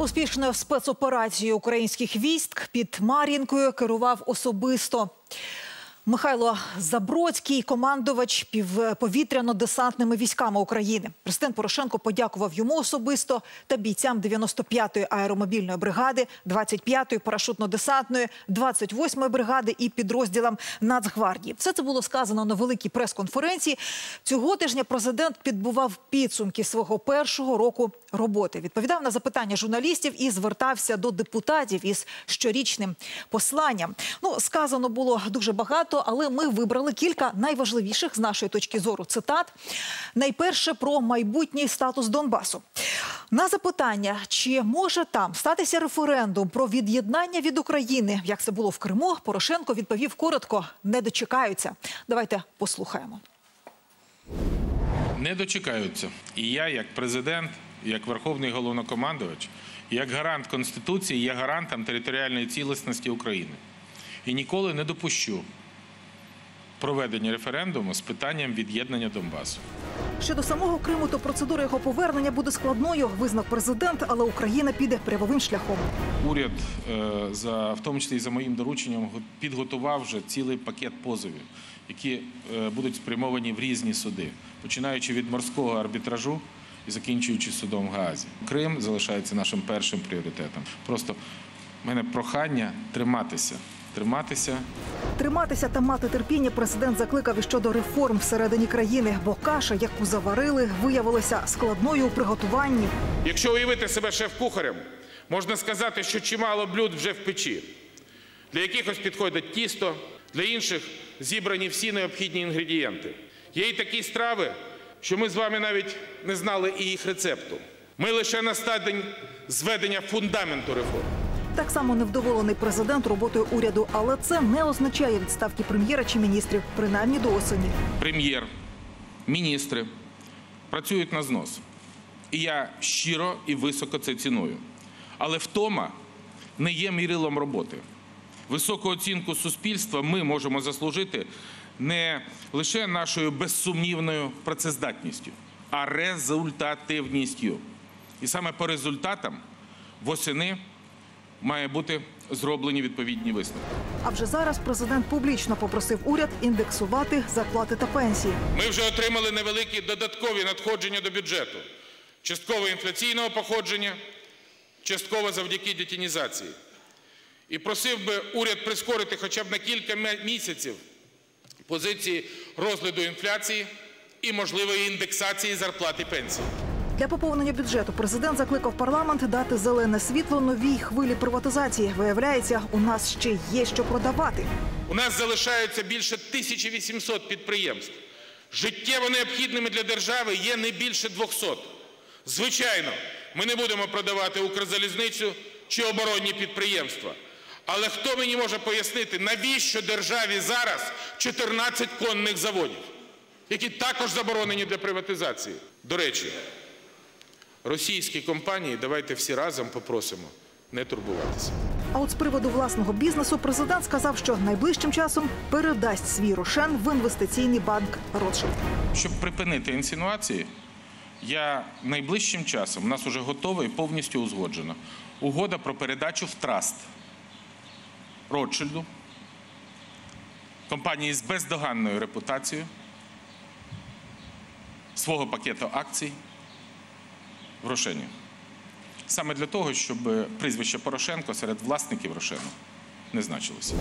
Успішною спецоперацією українських військ під Мар'їнкою керував особисто. Михайло Забродський, командувач пів- повітряно-десантними військами України. Президент Порошенко подякував йому особисто та бійцям 95-ї аеромобільної бригади, 25-ї парашутно-десантної, 28-ї бригади і підрозділам Нацгвардії. Все це було сказано на великій прес-конференції. Цього тижня президент підбував підсумки свого першого року роботи. Відповідав на запитання журналістів і звертався до депутатів із щорічним посланням. Ну, сказано було дуже багато, але ми вибрали кілька найважливіших з нашої точки зору цитат. Найперше про майбутній статус Донбасу. На запитання, чи може там статися референдум про від'єднання від України, як це було в Криму, Порошенко відповів коротко: не дочекаються. Давайте послухаємо. не дочекаються. І я, як президент, як верховний головнокомандувач, як гарант Конституції, є гарантом територіальної цілісності України. І ніколи не допущу проведення референдуму з питанням від'єднання Донбасу. Щодо самого Криму, то процедура його повернення буде складною, визнав президент, але Україна піде прямовим шляхом. Уряд, е, за, в тому числі і за моїм дорученням, го- підготував вже цілий пакет позовів, які е, будуть спрямовані в різні суди, починаючи від морського арбітражу і закінчуючи судом в Гаазі. Крим залишається нашим першим пріоритетом. Просто в мене прохання триматися, триматися. Триматися та мати терпіння президент закликав і щодо реформ всередині країни, бо каша, яку заварили, виявилася складною у приготуванні. Якщо уявити себе шеф-кухарем, можна сказати, що чимало блюд вже в печі. Для якихось підходить тісто, для інших зібрані всі необхідні інгредієнти. Є і такі страви, що ми з вами навіть не знали і їх рецепту. Ми лише на стадії зведення фундаменту реформ. Так само невдоволений президент роботою уряду, але це не означає відставки прем'єра чи міністрів, принаймні до осені. прем'єр, міністри працюють на знос. І я щиро і високо це ціную. Але втома не є мірилом роботи. Високу оцінку суспільства ми можемо заслужити не лише нашою безсумнівною працездатністю, а результативністю. І саме по результатам восени має бути зроблені відповідні висновки. А вже зараз президент публічно попросив уряд індексувати зарплати та пенсії. Ми вже отримали невеликі додаткові надходження до бюджету, частково інфляційного походження, частково завдяки детінізації. І просив би уряд прискорити хоча б на кілька місяців позиції розгляду інфляції і можливої індексації зарплат і пенсій. Для поповнення бюджету президент закликав парламент дати зелене світло новій хвилі приватизації. Виявляється, у нас ще є що продавати. У нас залишається більше 1800 підприємств. Життєво необхідними для держави є не більше 200. Звичайно, ми не будемо продавати Укрзалізницю чи оборонні підприємства. Але хто мені може пояснити, навіщо державі зараз 14 конних заводів, які також заборонені для приватизації? До речі, російські компанії давайте всі разом попросимо не турбуватися. А от з приводу власного бізнесу президент сказав, що найближчим часом передасть свій рошен в інвестиційний банк Ротшильд. Щоб припинити інсинуації, я найближчим часом у нас уже готова і повністю узгоджена угода про передачу в траст Ротшильду, компанії з бездоганною репутацією, свого пакету акцій в Рошені. Саме для того, щоб прізвище Порошенко серед власників Рошену не значилося.